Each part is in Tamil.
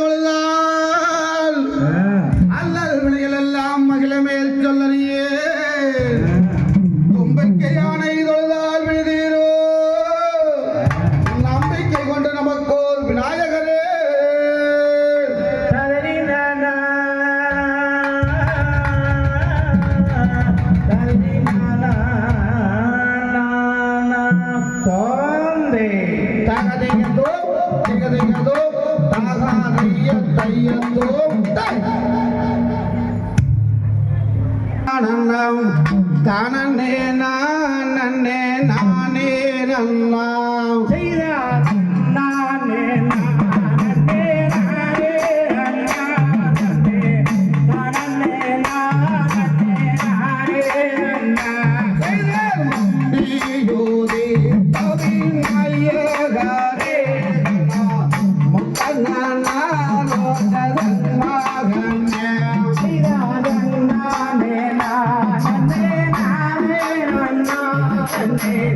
no le da. தானே நானே நானே நல்லாம் நம்பியோதே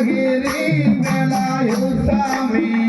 மோதி வைப்பாய் மந்தகிரி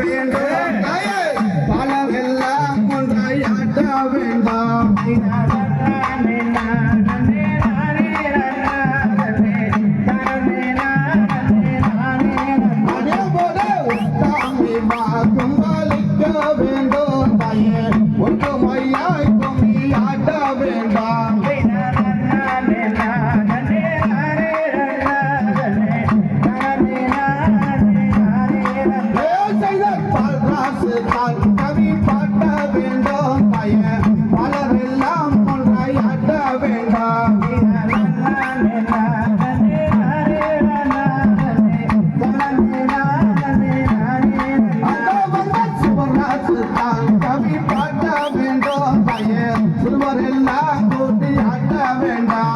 வேண்டாம் பலவெல்லாம் ஒன்றாயாட்ட வேண்டாம். பலரெல்லாம் ஒன்றாய் அட்ட வேண்டாம் போரெல்லாம் கூட்டி அள்ள வேண்டாம்.